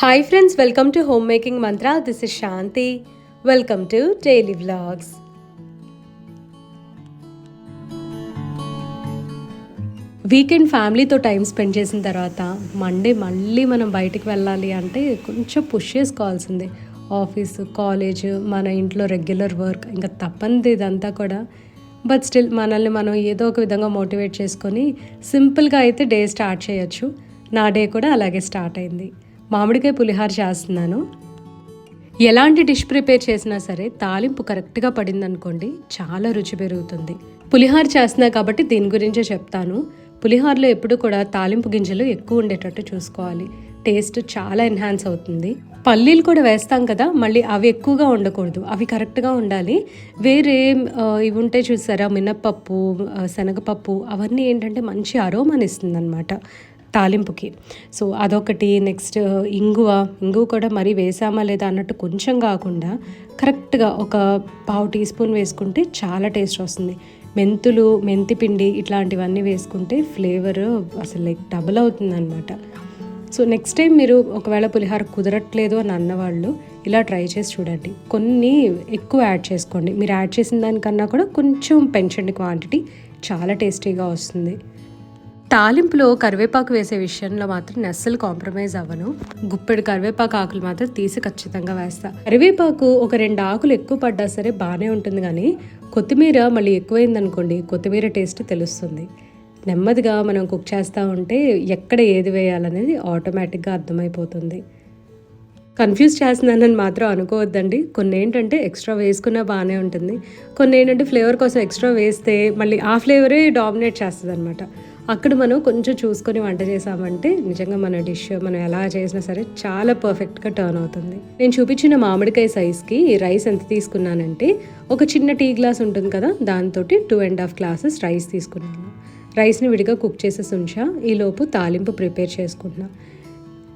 Hi friends welcome to home making Mantra this is Shanti welcome to daily vlogs weekend ఫ్యామిలీతో time spend చేసిన తర్వాత Monday మళ్ళీ మనం బయటికి వెళ్ళాలి అంటే కొంచెం పుష్ చేసుకోవాల్సిందే. ఆఫీస్ కాలేజ్ మన ఇంట్లో రెగ్యులర్ వర్క్ ఇంకా తప్పనిది ఇదంతా కూడా. బట్ స్టిల్ మనల్ని మనం ఏదో ఒక విధంగా మోటివేట్ చేసుకొని సింపుల్గా అయితే డే స్టార్ట్ చేయొచ్చు. నా డే కూడా అలాగే స్టార్ట్ అయింది. మామిడికాయ పులిహార చేస్తున్నాను. ఎలాంటి డిష్ ప్రిపేర్ చేసినా సరే తాలింపు కరెక్ట్గా పడిందనుకోండి చాలా రుచి పెరుగుతుంది. పులిహార చేస్తున్నా కాబట్టి దీని గురించే చెప్తాను. పులిహారలో ఎప్పుడు కూడా తాలింపు గింజలు ఎక్కువ ఉండేటట్టు చూసుకోవాలి. టేస్ట్ చాలా ఎన్హాన్స్ అవుతుంది. పల్లీలు కూడా వేస్తాం కదా మళ్ళీ అవి ఎక్కువగా ఉండకూడదు. అవి కరెక్ట్గా ఉండాలి. వేరే ఇవి ఉంటే చూసారా మినప్పప్పు శనగపప్పు అవన్నీ ఏంటంటే మంచి అరోమాని ఇస్తుంది అనమాట తాలింపుకి. సో అదొకటి. నెక్స్ట్ ఇంగువ. ఇంగువ కూడా మరీ వేసామా లేదా అన్నట్టు కొంచెం కాకుండా కరెక్ట్గా ఒక పావు టీ స్పూన్ వేసుకుంటే చాలా టేస్ట్ వస్తుంది. మెంతులు మెంతి పిండి ఇట్లాంటివన్నీ వేసుకుంటే ఫ్లేవర్ అసలు లైక్ డబుల్ అవుతుంది అనమాట సో నెక్స్ట్ టైం మీరు ఒకవేళ పులిహార కుదరట్లేదు అని అన్నవాళ్ళు ఇలా ట్రై చేసి చూడండి. కొన్ని ఎక్కువ యాడ్ చేసుకోండి. మీరు యాడ్ చేసిన దానికన్నా కూడా కొంచెం పెంచండి క్వాంటిటీ. చాలా టేస్టీగా వస్తుంది. తాలింపులో కరివేపాకు వేసే విషయంలో మాత్రం నెస్సలు అస్సలు కాంప్రమైజ్ అవ్వను. గుప్పెడు కరివేపాకు ఆకులు మాత్రం తీసి ఖచ్చితంగా వేస్తా. కరివేపాకు ఒక రెండు ఆకులు ఎక్కువ పడ్డా సరే బాగానే ఉంటుంది కానీ కొత్తిమీర మళ్ళీ ఎక్కువైంది అనుకోండి కొత్తిమీర టేస్ట్ తెలుస్తుంది. నెమ్మదిగా మనం కుక్ చేస్తూ ఉంటే ఎక్కడ ఏది వేయాలనేది ఆటోమేటిక్గా అర్థమైపోతుంది. కన్ఫ్యూజ్ చేస్తున్నానని మాత్రం అనుకోవద్దండి. కొన్ని ఏంటంటే ఎక్స్ట్రా వేసుకున్నా బాగానే ఉంటుంది. కొన్ని ఏంటంటే ఫ్లేవర్ కోసం ఎక్స్ట్రా వేస్తే మళ్ళీ ఆ ఫ్లేవరే డామినేట్ చేస్తుంది అనమాట అక్కడ మనం కొంచెం చూసుకొని వంట చేసామంటే నిజంగా మన డిష్ మనం ఎలా చేసినా సరే చాలా పర్ఫెక్ట్గా టర్న్ అవుతుంది. నేను చూపించిన మామిడికాయ సైజ్కి రైస్ ఎంత తీసుకున్నానంటే ఒక చిన్న టీ గ్లాస్ ఉంటుంది కదా దాంతో two and half glasses rice తీసుకున్నాను. రైస్ని విడిగా కుక్ చేసేసి ఉంచా ఈలోపు తాలింపు ప్రిపేర్ చేసుకుంటున్నాను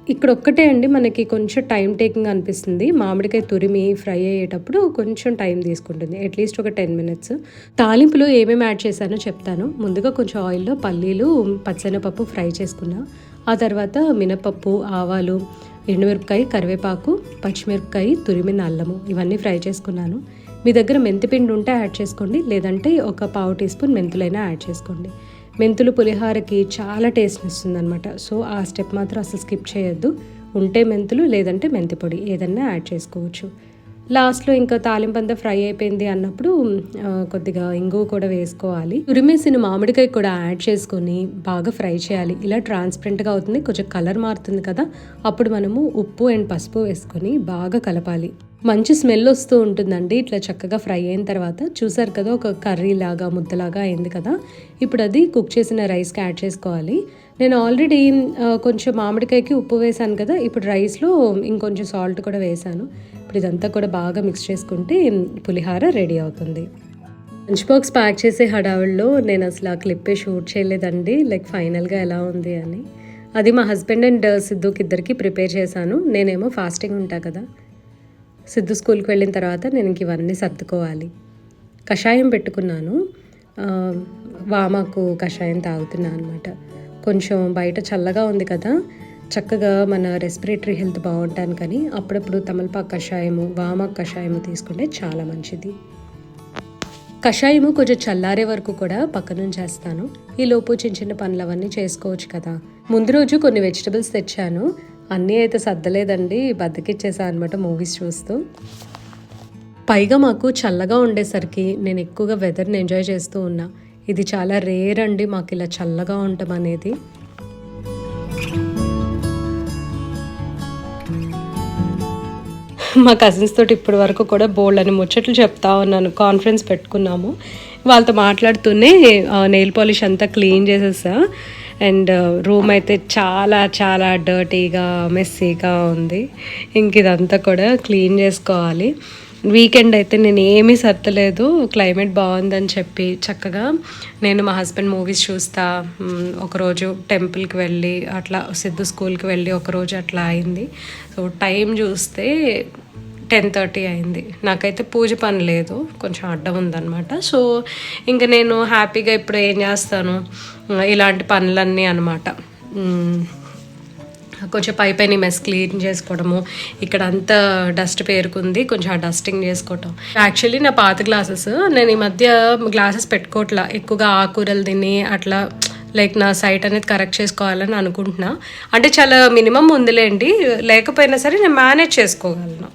ఇక్కడ ఒక్కటే అండి మనకి కొంచెం టైం టేకింగ్ అనిపిస్తుంది. మామిడికాయ తురిమి ఫ్రై అయ్యేటప్పుడు కొంచెం టైం తీసుకుంటుంది. అట్లీస్ట్ ఒక టెన్ మినిట్స్. తాలింపులో ఏమేమి యాడ్ చేశానో చెప్తాను. ముందుగా కొంచెం ఆయిల్లో పల్లీలు పచ్చనపప్పు ఫ్రై చేసుకున్నా. ఆ తర్వాత మినపప్పు ఆవాలు ఎండుమిరపకాయ కరివేపాకు పచ్చిమిరపకాయ తురిమిన అల్లము ఇవన్నీ ఫ్రై చేసుకున్నాను. మీ దగ్గర మెంతిపిండి ఉంటే యాడ్ చేసుకోండి. లేదంటే ఒక పావు టీ స్పూన్ మెంతులైనా యాడ్ చేసుకోండి. మెంతులు పులిహారకి చాలా టేస్ట్ ఇస్తుంది అనమాట సో ఆ స్టెప్ మాత్రం అసలు స్కిప్ చేయొద్దు. ఉంటే మెంతులు లేదంటే మెంతి పొడి. ఏదన్నా యాడ్ చేసుకోవచ్చు. లాస్ట్లో ఇంకా తాలింపంతా ఫ్రై అయిపోయింది అన్నప్పుడు కొద్దిగా ఇంగువ కూడా వేసుకోవాలి. తురిమేసిన మామిడికాయ కూడా యాడ్ చేసుకొని బాగా ఫ్రై చేయాలి. ఇలా ట్రాన్స్పరెంట్గా అవుతుంది. కొంచెం కలర్ మారుతుంది కదా. అప్పుడు మనము ఉప్పు అండ్ పసుపు వేసుకొని బాగా కలపాలి. మంచి స్మెల్ వస్తూ ఉంటుందండి. ఇట్లా చక్కగా ఫ్రై అయిన తర్వాత చూసారు కదా ఒక కర్రీ లాగా ముద్దలాగా అయింది కదా. ఇప్పుడు అది కుక్ చేసిన రైస్కి యాడ్ చేసుకోవాలి. నేను ఆల్రెడీ కొంచెం మామిడికాయకి ఉప్పు వేసాను కదా. ఇప్పుడు రైస్లో ఇంకొంచెం సాల్ట్ కూడా వేసాను. ఇప్పుడు ఇదంతా కూడా బాగా మిక్స్ చేసుకుంటే పులిహార రెడీ అవుతుంది. లంచ్ బాక్స్ ప్యాక్ చేసే హడావిడిలో నేను అసలు ఆ క్లిప్పే షూట్ చేయలేదండి. లైక్ ఫైనల్గా ఎలా ఉంది అని. అది మా హస్బెండ్ అండ్ సిద్ధుకి ఇద్దరికి ప్రిపేర్ చేశాను. నేనేమో ఫాస్టింగ్ ఉంటా కదా. సిద్ధు స్కూల్కి వెళ్ళిన తర్వాత నేను ఇంక ఇవన్నీ సర్దుకోవాలి. కషాయం పెట్టుకున్నాను. వామాకు కషాయం తాగుతున్నాను అనమాట కొంచెం బయట చల్లగా ఉంది కదా చక్కగా మన రెస్పిరేటరీ హెల్త్ బాగుంటాను కానీ అప్పుడప్పుడు తమలపాకు కషాయము వామాకు కషాయము తీసుకుంటే చాలా మంచిది. కషాయము కొంచెం చల్లారే వరకు కూడా పక్కన చేస్తాను. ఈలోపు చిన్న చిన్న పనులు అవన్నీ చేసుకోవచ్చు కదా. ముందు రోజు కొన్ని వెజిటబుల్స్ తెచ్చాను. అన్నీ అయితే సర్దలేదండి. బద్దకిచ్చేసా అనమాట మూవీస్ చూస్తూ. పైగా మాకు చల్లగా ఉండేసరికి నేను ఎక్కువగా వెదర్ని ఎంజాయ్ చేస్తూ ఉన్నా. ఇది చాలా రేర్ అండి మాకు ఇలా చల్లగా ఉండటం అనేది. మా కజిన్స్ తోటి ఇప్పటి వరకు కూడా బోల్డ్ అని ముచ్చట్లు చెప్తా ఉన్నాను. కాన్ఫరెన్స్ పెట్టుకున్నాము. వాళ్ళతో మాట్లాడుతూనే నెయిల్ పాలిష్ అంతా క్లీన్ చేసేసా. అండ్ uh, రూమ్ అయితే చాలా చాలా డర్టీగా మెస్సీగా ఉంది. ఇంక ఇదంతా కూడా క్లీన్ చేసుకోవాలి. వీకెండ్ అయితే నేను ఏమీ సర్తలేదు క్లైమేట్ బాగుందని చెప్పి చక్కగా నేను మా హస్బెండ్ మూవీస్ చూస్తా. ఒకరోజు టెంపుల్కి వెళ్ళి అట్లా సిద్ధు స్కూల్కి వెళ్ళి ఒకరోజు అట్లా అయింది. సో టైం చూస్తే టెన్ థర్టీ అయింది. నాకైతే పూజ పని లేదు కొంచెం అడ్డం ఉందన్నమాట. సో ఇంకా నేను హ్యాపీగా ఇప్పుడు ఏం చేస్తాను? ఇలాంటి పనులన్నీ అనమాట కొంచెం పై పైన మెస్ క్లీన్ చేసుకోవడము ఇక్కడ అంతా డస్ట్ పేరుకుంది కొంచెం ఆ డస్టింగ్ చేసుకోవటం. యాక్చువల్లీ నా పాత గ్లాసెస్ నేను ఈ మధ్య గ్లాసెస్ పెట్టుకోవట్లా. ఎక్కువగా ఆకూరలు తిని అట్లా లైక్ నా సైట్ అనేది కరెక్ట్ చేసుకోవాలని అనుకుంటున్నా. అంటే చాలా మినిమం ఉందిలేండి. లేకపోయినా సరే నేను మేనేజ్ చేసుకోగలను.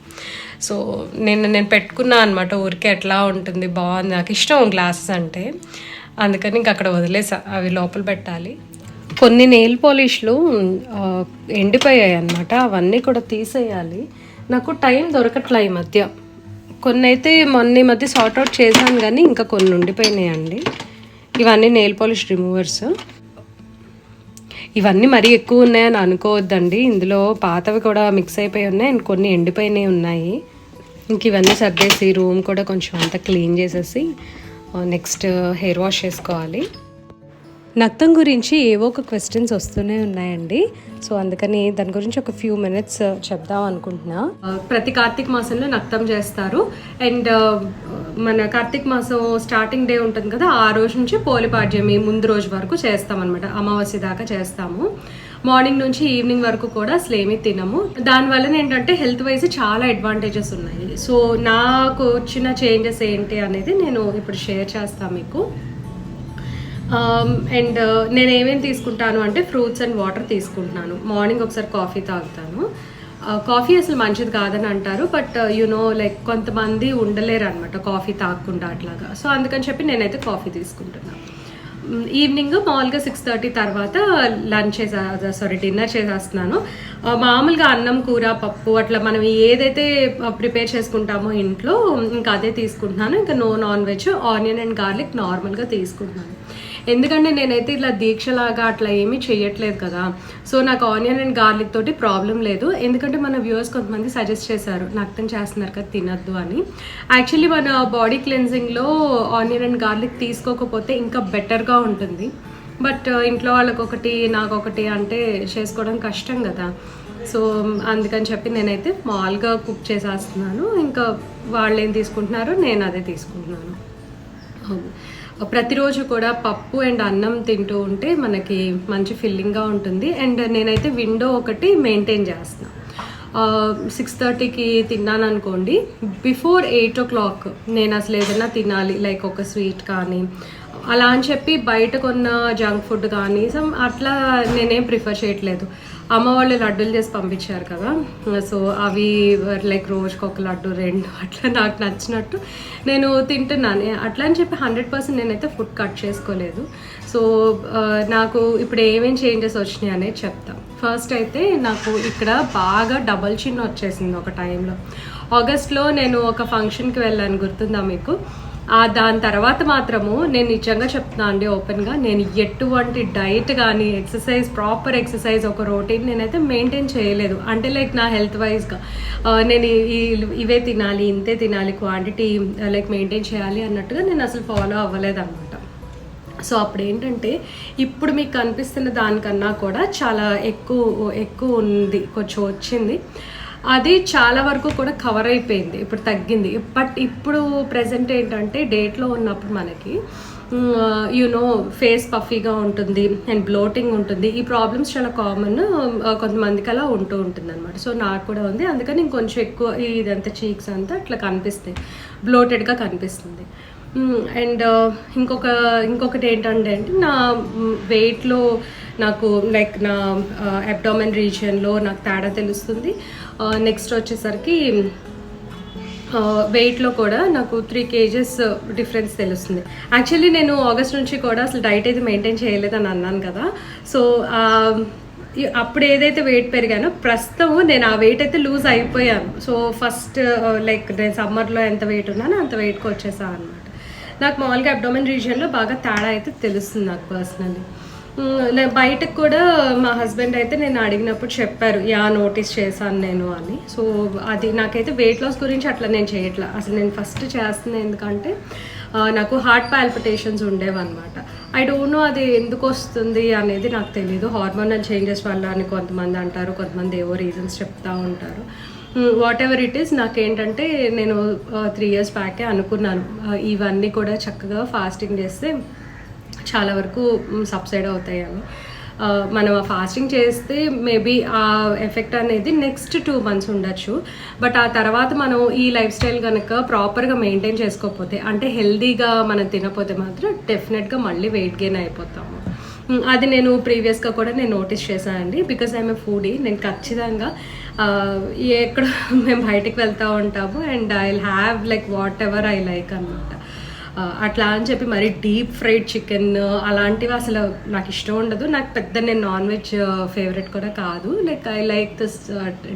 సో నేను నేను పెట్టుకున్నా అనమాట ఊరికే ఎట్లా ఉంటుంది బాగుంది. నాకు ఇష్టం గ్లాసెస్ అంటే. అందుకని ఇంక అక్కడ వదిలేసా. అవి లోపల పెట్టాలి. కొన్ని నెయిల్ పాలిష్లు ఎండిపోయాయి అనమాట అవన్నీ కూడా తీసేయాలి. నాకు టైం దొరకట్లే ఈ మధ్య. కొన్ని అయితే మొన్న ఈ మధ్య సార్ట్ అవుట్ చేశాను కానీ ఇంకా కొన్ని ఉండిపోయినాయండి. ఇవన్నీ నెయిల్ పాలిష్ రిమూవర్స్ ఇవన్నీ మరీ ఎక్కువ ఉన్నాయని అనుకోవద్దండి. ఇందులో పాతవి కూడా మిక్స్ అయిపోయి ఉన్నాయి అండ్ కొన్ని ఎండిపోయినాయి ఉన్నాయి. ఇంక ఇవన్నీ సర్దేసి రూమ్ కూడా కొంచెం అంతా క్లీన్ చేసేసి నెక్స్ట్ హెయిర్ వాష్ చేసుకోవాలి. నక్తం గురించి ఏవో ఒక క్వశ్చన్స్ వస్తూనే ఉన్నాయండి. సో అందుకని దాని గురించి ఒక ఫ్యూ మినిట్స్ uh, చెప్దాం అనుకుంటున్నా. Uh, ప్రతి కార్తీక మాసంలో నక్తం చేస్తారు. అండ్ uh, మన కార్తీక మాసం స్టార్టింగ్ డే ఉంటుంది కదా ఆ రోజు నుంచి పోలిపాడ్యమి ముందు రోజు వరకు చేస్తాం అనమాట అమావాస్య దాకా చేస్తాము. మార్నింగ్ నుంచి ఈవినింగ్ వరకు కూడా స్లేమి తినము. దానివల్ల ఏంటంటే హెల్త్ వైజ్ చాలా అడ్వాంటేజెస్ ఉన్నాయి. సో నాకు వచ్చిన చేంజెస్ ఏంటి అనేది నేను ఇప్పుడు షేర్ చేస్తాను మీకు. అండ్ నేను ఏమేమి తీసుకుంటాను అంటే ఫ్రూట్స్ అండ్ వాటర్ తీసుకుంటున్నాను. మార్నింగ్ ఒకసారి కాఫీ తాగుతాను. Uh, కాఫీ అసలు మంచిది కాదని అంటారు బట్ uh, యునో లైక్ కొంతమంది ఉండలేరు అనమాట కాఫీ తాగకుండా అట్లాగా. సో అందుకని చెప్పి నేనైతే కాఫీ తీసుకుంటున్నాను mm, ఈవినింగ్ మామూలుగా సిక్స్ థర్టీ తర్వాత లంచ్ చేసా సారీ డిన్నర్ చేసేస్తున్నాను. Uh, మామూలుగా అన్నం కూర పప్పు అట్లా మనం ఏదైతే ప్రిపేర్ చేసుకుంటామో ఇంట్లో ఇంకా అదే తీసుకుంటున్నాను. ఇంకా no non veg onion and garlic నార్మల్గా తీసుకుంటున్నాను. ఎందుకంటే నేనైతే ఇలా దీక్షలాగా అట్లా ఏమీ చేయట్లేదు కదా. సో నాకు ఆనియన్ అండ్ గార్లిక్ తోటి ప్రాబ్లం లేదు. ఎందుకంటే మన వ్యూవర్స్ కొంతమంది సజెస్ట్ చేశారు నక్తం చేస్తున్నారు కదా తినద్దు అని. యాక్చువల్లీ మన బాడీ క్లెన్జింగ్లో ఆనియన్ అండ్ గార్లిక్ తీసుకోకపోతే ఇంకా బెటర్గా ఉంటుంది. బట్ ఇంట్లో వాళ్ళకి ఒకటి నాకు ఒకటి అంటే చేసుకోవడం కష్టం కదా. సో అందుకని చెప్పి నేనైతే మామూలుగా కుక్ చేసేస్తున్నాను. ఇంకా వాళ్ళు ఏం తీసుకుంటున్నారో నేను అదే తీసుకుంటున్నాను. అవును. ప్రతిరోజు కూడా పప్పు అండ్ అన్నం తింటూ ఉంటే మనకి మంచి ఫిల్లింగ్గా ఉంటుంది. అండ్ నేనైతే విండో ఒకటి మెయింటైన్ చేస్తున్నాను సిక్స్ థర్టీకి తిన్నాను అనుకోండి బిఫోర్ ఎయిట్ ఓ క్లాక్ నేను అసలు ఏదైనా తినాలి లైక్ ఒక స్వీట్ కానీ అలా అని చెప్పి బయట కొన్న జంక్ ఫుడ్ కానీ సమ్ అట్లా నేనేం ప్రిఫర్ చేయట్లేదు. అమ్మ వాళ్ళు లడ్డూలు చేసి పంపించారు కదా. సో అవి లైక్ రోజుకి ఒక లడ్డు రెండు అట్లా నాకు నచ్చినట్టు నేను తింటున్నాను. అట్లా అని చెప్పి హండ్రెడ్ పర్సెంట్ నేనైతే ఫుడ్ కట్ చేసుకోలేదు. సో నాకు ఇప్పుడు ఏమేమి చేంజెస్ వచ్చినాయి అనేది చెప్తాను ఫస్ట్ అయితే నాకు ఇక్కడ బాగా డబల్ చిన్న వచ్చేసింది ఒక టైంలో ఆగస్ట్లో నేను ఒక ఫంక్షన్కి వెళ్ళాను గుర్తుందా మీకు? దాని తర్వాత మాత్రము నేను నిజంగా చెప్తున్నా అండి ఓపెన్గా నేను ఎటువంటి డైట్ కానీ ఎక్సర్సైజ్ ప్రాపర్ ఎక్సర్సైజ్ ఒక రొటీన్ నేనైతే మెయింటైన్ చేయలేదు. అంటే లైక్ నా హెల్త్ వైజ్గా నేను ఇవే తినాలి ఇంతే తినాలి క్వాంటిటీ లైక్ మెయింటైన్ చేయాలి అన్నట్టుగా నేను అసలు ఫాలో అవ్వలేదు అనమాట సో అప్పుడు ఏంటంటే ఇప్పుడు మీకు కనిపిస్తున్న దానికన్నా కూడా చాలా ఎక్కువ ఎక్కువ ఉంది కొంచెం వచ్చింది. అది చాలా వరకు కూడా కవర్ అయిపోయింది. ఇప్పుడు తగ్గింది. బట్ ఇప్పుడు ప్రజెంట్ ఏంటంటే డేట్లో ఉన్నప్పుడు మనకి యూనో ఫేస్ పఫీగా ఉంటుంది అండ్ బ్లోటింగ్ ఉంటుంది. ఈ ప్రాబ్లమ్స్ చాలా కామన్ కొంతమందికి అలా ఉంటూ ఉంటుంది అనమాట సో నాకు కూడా ఉంది. అందుకని ఇంకొంచెం ఎక్కువ ఇదంతా చీక్స్ అంతా అట్లా కనిపిస్తాయి. బ్లోటెడ్గా కనిపిస్తుంది. అండ్ ఇంకొక ఇంకొకటి ఏంటంటే అంటే నా వెయిట్లో నాకు లైక్ నా అబ్డామిన్ రీజియన్లో నాకు తేడా తెలుస్తుంది. నెక్స్ట్ వచ్చేసరికి వెయిట్లో కూడా నాకు త్రీ కేజెస్ డిఫరెన్స్ తెలుస్తుంది. యాక్చువల్లీ నేను ఆగస్ట్ నుంచి కూడా అసలు డైట్ అయితే మెయింటైన్ చేయలేదని అన్నాను కదా. సో అప్పుడు ఏదైతే వెయిట్ పెరిగానో ప్రస్తుతం నేను ఆ వెయిట్ అయితే లూజ్ అయిపోయాను. సో ఫస్ట్ లైక్ నేను సమ్మర్లో ఎంత వెయిట్ ఉన్నానో అంత వెయిట్కి వచ్చేసాను అనమాట నాకు మామూలుగా అబ్డోమెన్ రీజియన్లో బాగా తేడా అయితే తెలుస్తుంది నాకు పర్సనల్లీ బయటకు కూడా మా హస్బెండ్ అయితే నేను అడిగినప్పుడు చెప్పారు యా నోటీస్ చేశాను నేను అని. సో అది నాకైతే వెయిట్ లాస్ గురించి అట్లా నేను చేయట్లా. అసలు నేను ఫస్ట్ చేస్తున్నాను ఎందుకంటే నాకు హార్ట్ పాల్పిటేషన్స్ ఉండేవన్నమాట. ఐ డోంట్ నో అది ఎందుకు వస్తుంది అనేది నాకు తెలియదు హార్మోనల్ చేంజెస్ వల్ల అని కొంతమంది అంటారు కొంతమంది ఏవో రీజన్స్ చెప్తూ ఉంటారు. వాట్ ఎవర్ ఇట్ ఈస్ నాకేంటంటే నేను త్రీ ఇయర్స్ బ్యాకే అనుకున్నాను. ఇవన్నీ కూడా చక్కగా ఫాస్టింగ్ చేస్తే చాలా వరకు సబ్సైడ్ అవుతాయి అని మనం ఆ ఫాస్టింగ్ చేస్తే మేబీ ఆ ఎఫెక్ట్ అనేది నెక్స్ట్ టూ మంత్స్ ఉండొచ్చు. బట్ ఆ తర్వాత మనం ఈ లైఫ్ స్టైల్ కనుక ప్రాపర్గా మెయింటైన్ చేసుకోకపోతే అంటే హెల్దీగా మనం తినకపోతే మాత్రం డెఫినెట్గా మళ్ళీ వెయిట్ గెయిన్ అయిపోతాము. అది నేను ప్రీవియస్గా కూడా నేను నోటీస్ చేశానండి. బికాస్ ఐఎమ్ ఏ ఫుడీ నేను ఖచ్చితంగా ఎక్కడ మేము బయటికి వెళ్తూ ఉంటాము. And I have like whatever I like అనమాట అట్లా అని చెప్పి మరి డీప్ ఫ్రైడ్ చికెన్ అలాంటివి అసలు నాకు ఇష్టం ఉండదు. నాకు పెద్ద నేను నాన్ వెజ్ ఫేవరెట్ కూడా కాదు. Like I like this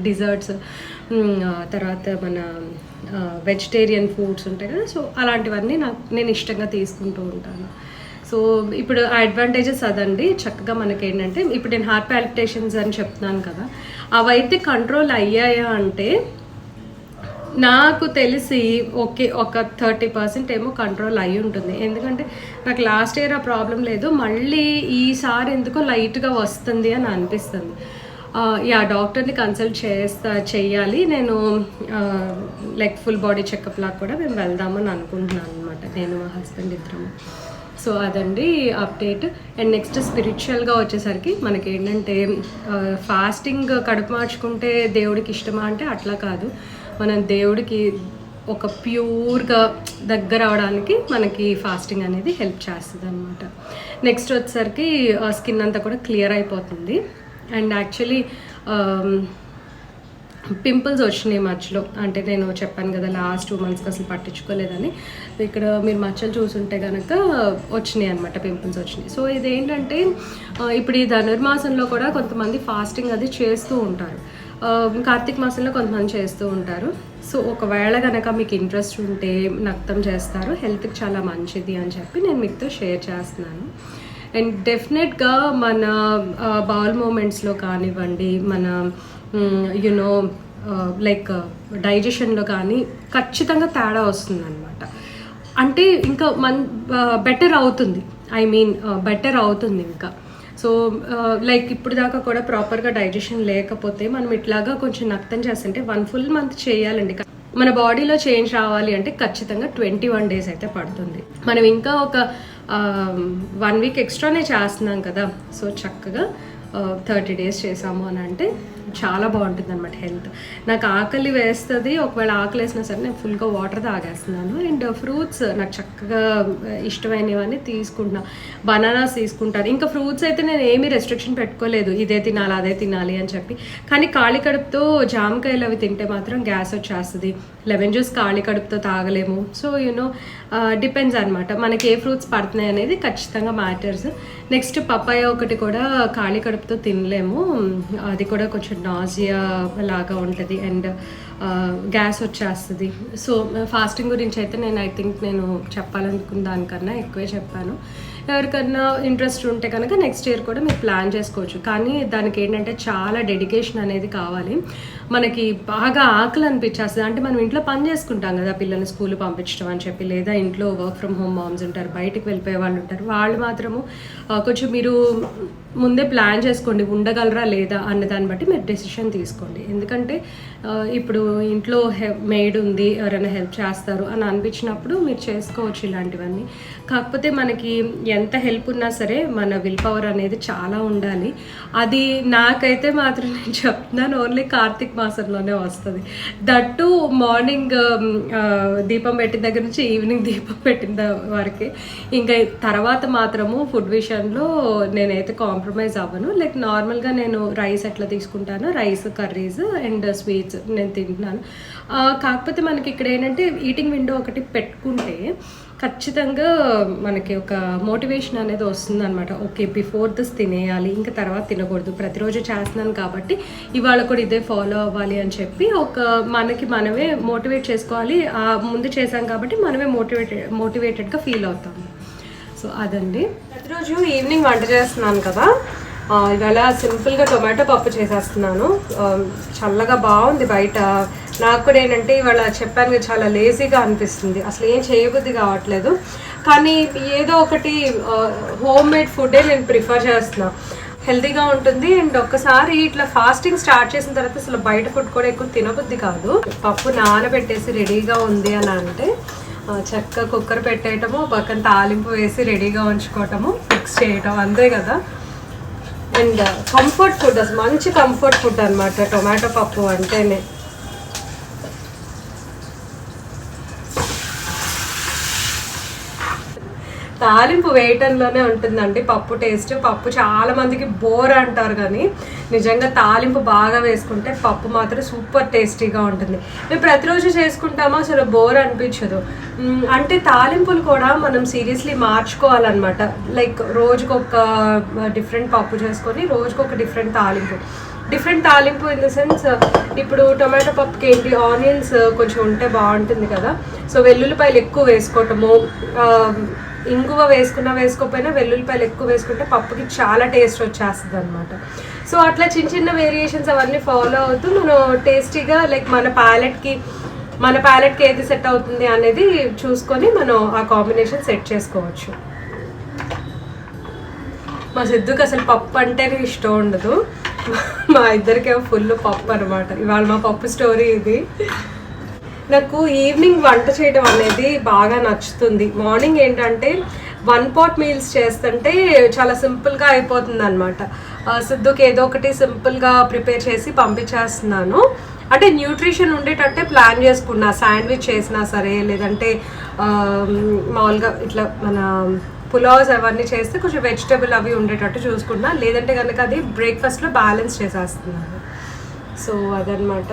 desserts తర్వాత మన వెజిటేరియన్ ఫుడ్స్ ఉంటాయి కదా. సో అలాంటివన్నీ నాకు నేను ఇష్టంగా తీసుకుంటూ ఉంటాను. సో ఇప్పుడు ఆ అడ్వాంటేజెస్ అదండి. చక్కగా మనకి ఏంటంటే ఇప్పుడు నేను హార్ట్ పాలిపిటేషన్స్ అని చెప్తున్నాను కదా. అవైతే కంట్రోల్ అయ్యాయా అంటే నాకు తెలిసి ఓకే ఒక థర్టీ పర్సెంట్ ఏమో కంట్రోల్ అయి ఉంటుంది. ఎందుకంటే నాకు లాస్ట్ ఇయర్ ఆ ప్రాబ్లం లేదు. మళ్ళీ ఈసారి ఎందుకో లైట్గా వస్తుంది అని అనిపిస్తుంది. ఆ, యా డాక్టర్ని కన్సల్ట్ చేస్తా చెయ్యాలి నేను లైక్ ఫుల్ బాడీ చెకప్ లాగా కూడా మేము వెళ్దామని అనుకుంటున్నాను అనమాట నేను మా హస్బెండ్ ఇద్దరము. సో అదండి అప్డేట్. అండ్ నెక్స్ట్ స్పిరిచువల్గా వచ్చేసరికి మనకి ఏంటంటే ఫాస్టింగ్ కడుపు మార్చుకుంటే దేవుడికి ఇష్టమా అంటే అట్లా కాదు. మనం దేవుడికి ఒక ప్యూర్గా దగ్గర అవడానికి మనకి ఫాస్టింగ్ అనేది హెల్ప్ చేస్తుంది అనమాట నెక్స్ట్ వచ్చేసరికి స్కిన్ అంతా కూడా క్లియర్ అయిపోతుంది. అండ్ యాక్చువల్లీ పింపుల్స్ వచ్చినాయి మధ్యలో. అంటే నేను చెప్పాను కదా లాస్ట్ టూ మంత్స్కి అసలు పట్టించుకోలేదని. ఇక్కడ మీరు మచ్చలు చూసుంటే కనుక వచ్చినాయి అనమాట పింపుల్స్ వచ్చినాయి. సో ఇదేంటంటే ఇప్పుడు ఈ ధనుర్మాసంలో కూడా కొంతమంది ఫాస్టింగ్ అది చేస్తూ ఉంటారు. కార్తీక మాసంలో కొంతమంది చేస్తూ ఉంటారు. సో ఒకవేళ కనుక మీకు ఇంట్రెస్ట్ ఉంటే నక్తం చేస్తారు. హెల్త్కి చాలా మంచిది అని చెప్పి నేను మీతో షేర్ చేస్తున్నాను. అండ్ డెఫినెట్గా మన బౌల్ మూమెంట్స్లో కానివ్వండి మన యునో లైక్ డైజెషన్లో కానీ ఖచ్చితంగా తేడా వస్తుందన్నమాట. అంటే ఇంకా మన్ బెటర్ అవుతుంది. ఐ మీన్ బెటర్ అవుతుంది ఇంకా. సో లైక్ ఇప్పుడు దాకా కూడా ప్రాపర్గా డైజెషన్ లేకపోతే మనం ఇట్లాగా కొంచెం నక్తం చేస్తుంటే వన్ ఫుల్ మంత్ చేయాలండి. మన బాడీలో చేంజ్ రావాలి అంటే ఖచ్చితంగా ట్వంటీ వన్ డేస్ అయితే పడుతుంది. మనం ఇంకా ఒక వన్ వీక్ ఎక్స్ట్రానే చేస్తున్నాం కదా. సో చక్కగా థర్టీ డేస్ చేసాము అని అంటే చాలా బాగుంటుంది అనమాట హెల్త్. నాకు ఆకలి వేస్తుంది ఒకవేళ ఆకలి వేసినా సరే నేను ఫుల్గా వాటర్ తాగేస్తున్నాను. అండ్ ఫ్రూట్స్ నాకు చక్కగా ఇష్టమైనవన్నీ తీసుకుంటున్నా. బనానాస్ తీసుకుంటాను. ఇంకా ఫ్రూట్స్ అయితే నేను ఏమీ రెస్ట్రిక్షన్ పెట్టుకోలేదు. ఇదే తినాలి అదే తినాలి అని చెప్పి. కానీ ఖాళీ కడుపుతో జామకాయలు అవి తింటే మాత్రం గ్యాస్ వచ్చేస్తుంది. లెమన్ జ్యూస్ ఖాళీ కడుపుతో తాగలేము. సో యూనో డిపెండ్స్ అనమాట మనకి ఏ ఫ్రూట్స్ పడుతున్నాయి అనేది ఖచ్చితంగా మ్యాటర్స్ నెక్స్ట్ పప్పాయ ఒకటి కూడా ఖాళీ కడుపుతో తినలేము. అది కూడా కొంచెం నాజియా లాగా ఉంటుంది అండ్ గ్యాస్ వచ్చేస్తుంది. సో ఫాస్టింగ్ గురించి అయితే నేను ఐ థింక్ నేను చెప్పాలనుకున్న దానికన్నా ఎక్కువే చెప్పాను. ఎవరికన్నా ఇంట్రెస్ట్ ఉంటే కనుక నెక్స్ట్ ఇయర్ కూడా మీరు ప్లాన్ చేసుకోవచ్చు. కానీ దానికి ఏంటంటే చాలా డెడికేషన్ అనేది కావాలి. మనకి బాగా ఆకలి అనిపించేస్తుంది. అంటే మనం ఇంట్లో పని చేసుకుంటాం కదా పిల్లల్ని స్కూల్ పంపించడం అని చెప్పి లేదా ఇంట్లో వర్క్ ఫ్రమ్ హోమ్ మామ్స్ ఉంటారు బయటకు వెళ్ళిపోయే వాళ్ళు ఉంటారు. వాళ్ళు మాత్రము కొంచెం మీరు ముందే ప్లాన్ చేసుకోండి ఉండగలరా లేదా అన్న దాన్ని బట్టి మీరు డెసిషన్ తీసుకోండి. ఎందుకంటే ఇప్పుడు ఇంట్లో మేడ్ ఉంది ఎవరైనా హెల్ప్ చేస్తారు అని అనిపించినప్పుడు మీరు చేసుకోవచ్చు ఇలాంటివన్నీ. కాకపోతే మనకి ఎంత హెల్ప్ ఉన్నా సరే మన విల్ పవర్ అనేది చాలా ఉండాలి. అది నాకైతే మాత్రం నేను చెప్తున్నాను ఓన్లీ కార్తీక్ మాసంలోనే వస్తుంది. దట్టు మార్నింగ్ దీపం పెట్టిన దగ్గర నుంచి ఈవినింగ్ దీపం పెట్టిన వరకే. ఇంకా తర్వాత మాత్రము ఫుడ్ విషయంలో నేనైతే కాంప్రమైజ్ అవ్వను. లైక్ నార్మల్గా నేను రైస్ ఎట్లా తీసుకుంటాను రైస్ కర్రీస్ అండ్ స్వీట్స్ నేను తింటున్నాను. కాకపోతే మనకి ఇక్కడ ఏంటంటే ఈటింగ్ విండో ఒకటి పెట్టుకుంటే ఖచ్చితంగా మనకి ఒక మోటివేషన్ అనేది వస్తుంది అనమాట ఓకే బిఫోర్ దిస్ తినేయాలి ఇంకా తర్వాత తినకూడదు. ప్రతిరోజు చేస్తున్నాను కాబట్టి ఇవాళ కూడా ఇదే ఫాలో అవ్వాలి అని చెప్పి ఒక మనకి మనమే మోటివేట్ చేసుకోవాలి. ఆ ముందు చేసాం కాబట్టి మనమే మోటివేటెడ్ మోటివేటెడ్గా ఫీల్ అవుతాము సో అదండి. ప్రతిరోజు ఈవినింగ్ వంట చేస్తున్నాను కదా. ఇవాళ సింపుల్గా టొమాటో పప్పు చేసేస్తున్నాను. చల్లగా బాగుంది బయట. నాకు కూడా ఏంటంటే ఇవాళ చెప్పాను చాలా లేజీగా అనిపిస్తుంది. అసలు ఏం చేయబుద్ధి కావట్లేదు. కానీ ఏదో ఒకటి హోమ్ మేడ్ ఫుడే నేను ప్రిఫర్ చేస్తున్నా. హెల్తీగా ఉంటుంది. అండ్ ఒక్కసారి ఇట్లా ఫాస్టింగ్ స్టార్ట్ చేసిన తర్వాత అసలు బయట ఫుడ్ కూడా ఎక్కువ తినబుద్ధి కాదు. పప్పు నానబెట్టేసి రెడీగా ఉంది అని అంటే ఆ, చక్కగా కుక్కర్ పెట్టేయటము పక్కన తాలింపు వేసి రెడీగా ఉంచుకోవటము ఫిక్స్ చేయటం అంతే కదా. అండ్ కంఫర్ట్ ఫుడ్ అసలు మంచి కంఫర్ట్ ఫుడ్ అనమాట టొమాటో పప్పు అంటేనే. తాలింపు వేయటంలోనే ఉంటుందండి పప్పు టేస్ట్. పప్పు చాలా మందికి బోర్ అంటారు కానీ నిజంగా తాలింపు బాగా వేసుకుంటే పప్పు మాత్రం సూపర్ టేస్టీగా ఉంటుంది. మేము ప్రతిరోజు చేసుకుంటామో? అసలు బోర్ అనిపించదు. అంటే తాలింపులు కూడా మనం సీరియస్లీ మార్చుకోవాలన్నమాట. లైక్ రోజుకొక డిఫరెంట్ పప్పు చేసుకొని రోజుకొక డిఫరెంట్ తాలింపు. డిఫరెంట్ తాలింపు ఇన్ ద సెన్స్ ఇప్పుడు టొమాటో పప్పుకి ఏంటి? ఆనియన్స్ కొంచెం ఉంటే బాగుంటుంది కదా. సో వెల్లుల్లిపాయలు ఎక్కువ వేసుకోవటము ఇంగువ వేసుకున్నా వేసుకోకపోయినా వెల్లుల్లిపాయలు ఎక్కువ వేసుకుంటే పప్పుకి చాలా టేస్ట్ వచ్చేస్తుంది అనమాట సో అట్లా చిన్న చిన్న వేరియేషన్స్ అవన్నీ ఫాలో అవుతూ మనం టేస్టీగా లైక్ మన ప్యాలెట్కి మన ప్యాలెట్కి ఏది సెట్ అవుతుంది అనేది చూసుకొని మనం ఆ కాంబినేషన్ సెట్ చేసుకోవచ్చు. మా సిద్ధుకి అసలు పప్పు అంటేనే ఇష్టం ఉండదు. మా ఇద్దరికేమో ఫుల్ పప్పు అనమాట ఇవాళ మా పప్పు స్టోరీ ఇది. నాకు ఈవినింగ్ వంట చేయడం అనేది బాగా నచ్చుతుంది. మార్నింగ్ ఏంటంటే వన్ పాట్ మీల్స్ చేస్తుంటే చాలా సింపుల్గా అయిపోతుంది అనమాట సిద్ధుకి ఏదో ఒకటి సింపుల్గా ప్రిపేర్ చేసి పంపించేస్తున్నాను. అంటే న్యూట్రిషన్ ఉండేటట్టే ప్లాన్ చేసుకున్నా శాండ్విచ్ చేసినా సరే లేదంటే మామూలుగా ఇట్లా మన పులావ్స్ అవన్నీ చేస్తే కొంచెం వెజిటబుల్ అవి ఉండేటట్టు చూసుకున్నా లేదంటే కనుక అది బ్రేక్ఫాస్ట్లో బ్యాలెన్స్ చేసేస్తున్నాను. సో అదనమాట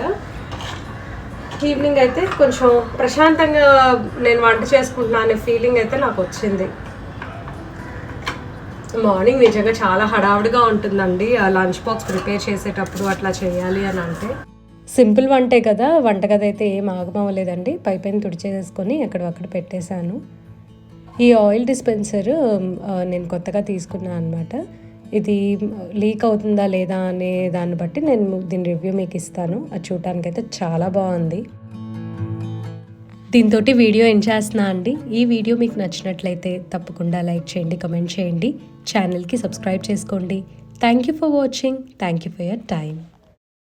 ఈవినింగ్ అయితే కొంచెం ప్రశాంతంగా నేను వంట చేసుకుంటున్నా అనే ఫీలింగ్ అయితే నాకు వచ్చింది. మార్నింగ్ నిజంగా చాలా హడావుడిగా ఉంటుందండి. ఆ లంచ్ బాక్స్ ప్రిపేర్ చేసేటప్పుడు అట్లా చేయాలి అని అంటే. సింపుల్ వంటే కదా వంటగది అయితే ఏం ఆగమవ్వలేదండి. పై పైన తుడిచేసేసుకొని అక్కడ అక్కడ పెట్టేశాను. ఈ ఆయిల్ డిస్పెన్సర్ నేను కొత్తగా తీసుకున్నాను అనమాట ఇది లీక్ అవుతుందా లేదా అనే దాన్ని బట్టి నేను దీని రివ్యూ మీకు ఇస్తాను. అది చూడటానికి అయితే చాలా బాగుంది. దీంతో వీడియో ఏం చేస్తున్నా అండి? ఈ వీడియో మీకు నచ్చినట్లయితే తప్పకుండా లైక్ చేయండి కమెంట్ చేయండి. ఛానల్కి సబ్స్క్రైబ్ చేసుకోండి. Thank you for watching thank you for your time